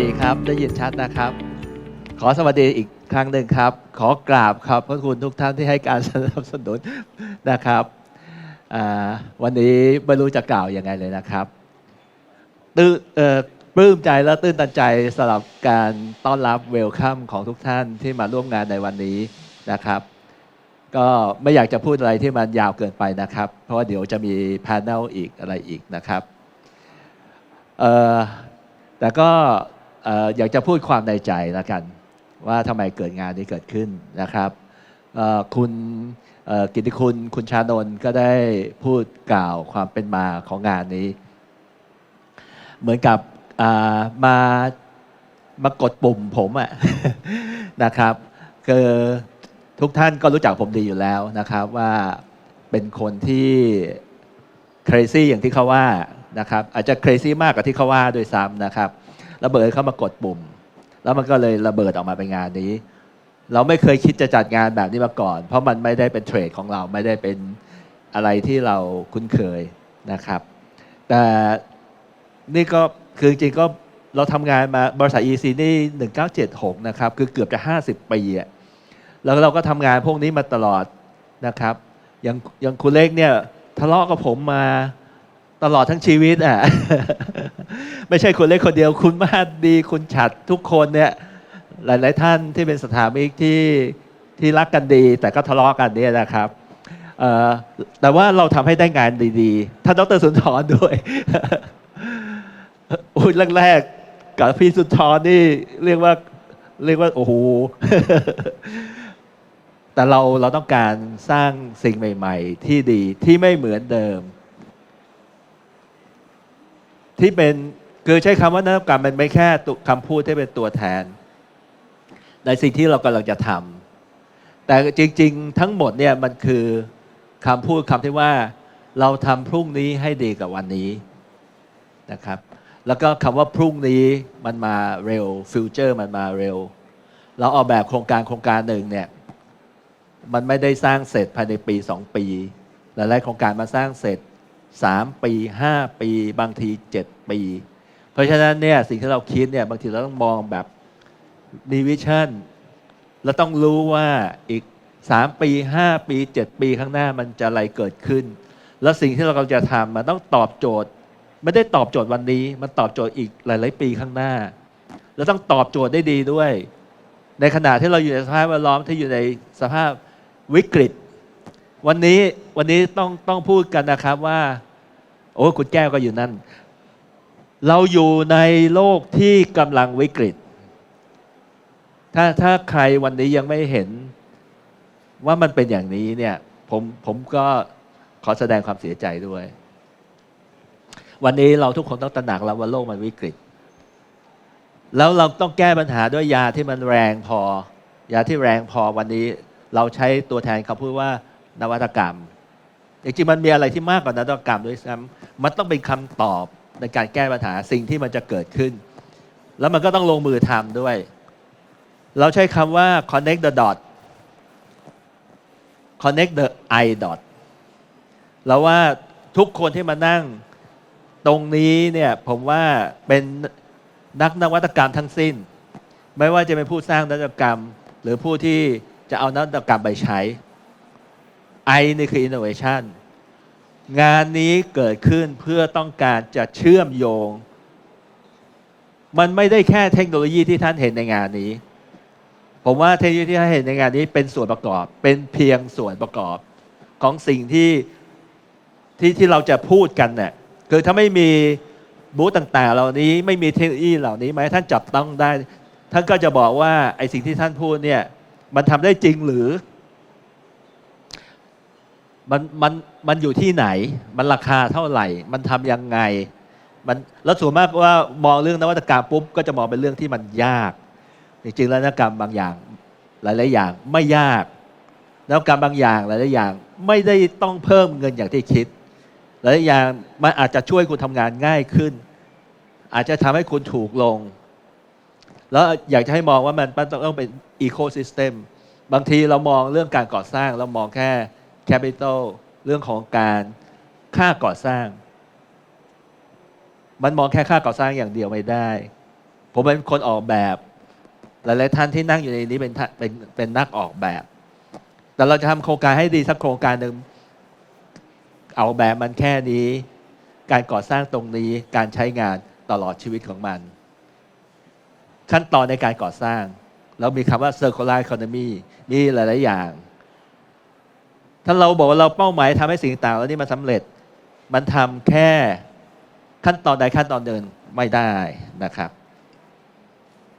ดีครับ ได้ยินชัดนะครับ ขอสวัสดีอีกครั้งหนึ่งครับ ขอกราบขอบพระคุณทุกท่านที่ให้การสนับสนุนนะครับ วันนี้ไม่รู้จะกล่าวยังไงเลยนะครับตื้อเอ่อปลื้มใจและตื้นตันใจสำหรับการต้อนรับเวลคัมของทุกท่านที่มาร่วมงานในวันนี้นะครับ ก็ไม่อยากจะพูดอะไรที่มันยาวเกินไปนะครับ เพราะว่าเดี๋ยวจะมีพา n e l อีกอะไรอีกนะครับเอ่อแต่ก็ อยากจะพูดความในใจแล้วกัน ว่าทำไมเกิดงานนี้เกิดขึ้นนะครับคุณกิติคุณคุณชานนท์ก็ได้พูดกล่าวความเป็นมาของงานนี้ เหมือนกับมามากดปุ่มผมอะนะครับคือทุกท่านก็รู้จักผมดีอยู่แล้วนะครับ ว่าเป็นคนที่ crazy อย่างที่เขาว่านะครับ อาจจะ crazy มากกว่าที่เขาว่าด้วยซ้ำนะครับ ระเบิดเข้ามากดปุ่ม แล้วมันก็เลยระเบิดออกมาเป็นงานนี้ เราไม่เคยคิดจะจัดงานแบบนี้มาก่อน เพราะมันไม่ได้เป็นเทรดของเราไม่ได้เป็นอะไรที่เราคุ้นเคยนะครับ แต่นี่ก็คือจริงก็เราทำงานมาบริษัท EC นี่ 1976 นะครับ คือเกือบจะ 50 ปีอะแล้วเราก็ทำงานพวกนี้มาตลอดนะครับ อย่างอย่างคุณเล็กเนี่ยทะเลาะกับผมมาตลอดทั้งชีวิตอะ ไม่ใช่คุณเล็กคนเดียว คุณมาดดีคุณฉัดทุกคนเนี่ย หลาย ๆ ท่านที่เป็นสถามิกที่ที่รักกันดี แต่ก็ทะเลาะกันเนี่ยนะครับแต่ว่าเราทำให้ได้งานดีๆ ท่านดรสุนทรด้วยโอ้ยแรกๆกับพี่สุนทรนี่เรียกว่าเรียกว่าโอ้โหแต่เราเราต้องการสร้างสิ่งใหม่ ๆ ที่ดีที่ไม่เหมือนเดิม ที่เป็น คือใช้คำว่านวัตกรรมมันไม่แค่คำพูดที่เป็นตัวแทน ในสิ่งที่เรากำลังจะทำแต่จริง ๆ ทั้งหมดเนี่ยมันคือคำพูดคำที่ว่าเราทำพรุ่งนี้ให้ดีกว่าวันนี้นะครับแล้วก็คำว่าพรุ่งนี้มันมาเร็วฟิวเจอร์มันมาเร็ว เราออกแบบโครงการโครงการหนึ่งเนี่ยมันไม่ได้สร้างเสร็จภายในปี 2 ปี หลายๆโครงการมาสร้างเสร็จ 3 ปี 5 ปี บางที 7 ปี เพราะฉะนั้นเนี่ยสิ่งที่เราคิดเนี่ยบางทีเราต้องมองแบบมีวิชั่นแล้วต้องรู้ว่าอีก 3 ปี 5 ปี 7 ปีข้างหน้ามันจะอะไรเกิดขึ้น แล้วสิ่งที่เรากำลังจะทำมันต้องตอบโจทย์ ไม่ได้ตอบโจทย์วันนี้ มันตอบโจทย์อีกหลาย ๆ ปีข้างหน้า แล้วต้องตอบโจทย์ได้ดีด้วย ในขณะที่เราอยู่ในสภาพแวดล้อมที่อยู่ในสภาพวิกฤต วันนี้วันนี้ต้องต้องพูดกันนะครับว่า โอ้คุณแก้วก็อยู่นั่น เราอยู่ในโลกที่กำลังวิกฤต ถ้าถ้าใครวันนี้ยังไม่เห็นว่ามันเป็นอย่างนี้เนี่ย ผมผมก็ขอแสดงความเสียใจด้วย วันนี้เราทุกคนต้องตระหนักแล้วว่าโลกมันวิกฤต แล้วเราต้องแก้ปัญหาด้วยยาที่มันแรงพอ ยาที่แรงพอวันนี้เราใช้ตัวแทนคำพูดว่านวัตกรรมจริงๆมันมีอะไรที่มากกว่านวัตกรรมด้วยซ้ำมันต้องเป็นคำตอบ ในการแก้ปัญหาสิ่งที่มันจะเกิดขึ้น แล้วมันก็ต้องลงมือทำด้วย เราใช้คำว่า connect the dot connect the i dot แล้วว่าทุกคนที่มานั่งตรงนี้เนี่ยผมว่าเป็นนักนวัตกรรมทั้งสิ้น ไม่ว่าจะเป็นผู้สร้างนวัตกรรม หรือผู้ที่จะเอานวัตกรรมไปใช้ I นี่คือ innovation งานนี้เกิดขึ้นเพื่อต้องการจะเชื่อมโยง มันไม่ได้แค่เทคโนโลยีที่ท่านเห็นในงานนี้ ผมว่าเทคโนโลยีที่ท่านเห็นในงานนี้เป็นส่วนประกอบ เป็นเพียงส่วนประกอบของสิ่งที่ที่ที่เราจะพูดกันเนี่ยคือถ้าไม่มีบูธต่าง ๆ เหล่านี้ไม่มีเทคโนโลยีเหล่านี้ไหมท่านจับต้องได้ ท่านก็จะบอกว่าไอ้สิ่งที่ท่านพูดเนี่ยมันทำได้จริงหรือ มันมันมันอยู่ที่ไหน มันราคาเท่าไหร่ มันทำยังไง มันแล้วส่วนมากว่ามองเรื่องนวัตกรรมปุ๊บก็จะมองเป็นเรื่องที่มันยาก จริงๆแล้วนวัตกรรมบางอย่างหลายๆอย่างไม่ยากนวัตกรรมบางอย่างหลายๆอย่างไม่ได้ต้องเพิ่มเงินอย่างที่คิด หลายๆอย่างมันอาจจะช่วยคุณทำงานง่ายขึ้น อาจจะทำให้คุณถูกลง แล้วอยากจะให้มองว่ามันต้องเป็นอีโคซิสเต็มบางทีเรามองเรื่องการก่อสร้างเรามองแค่ แคปิตอลเรื่องของการค่าก่อสร้าง มันมองแค่ค่าก่อสร้างอย่างเดียวไม่ได้ ผมเป็นคนออกแบบ หลายๆท่านที่นั่งอยู่ในนี้เป็นเป็นเป็นนักออกแบบ แต่เราจะทำโครงการให้ดีสักโครงการหนึ่งเอาแบบมันแค่นี้ การก่อสร้างตรงนี้การใช้งานตลอดชีวิตของมัน ขั้นตอนในการก่อสร้าง เรามีคำว่า circular economy มีหลาย ๆ อย่าง ถ้าเราบอกว่าเราเป้าหมายทำให้สิ่งต่างๆแล้วนี่มันสำเร็จ มันทำแค่ขั้นตอนใดขั้นตอนหนึ่งไม่ได้นะครับ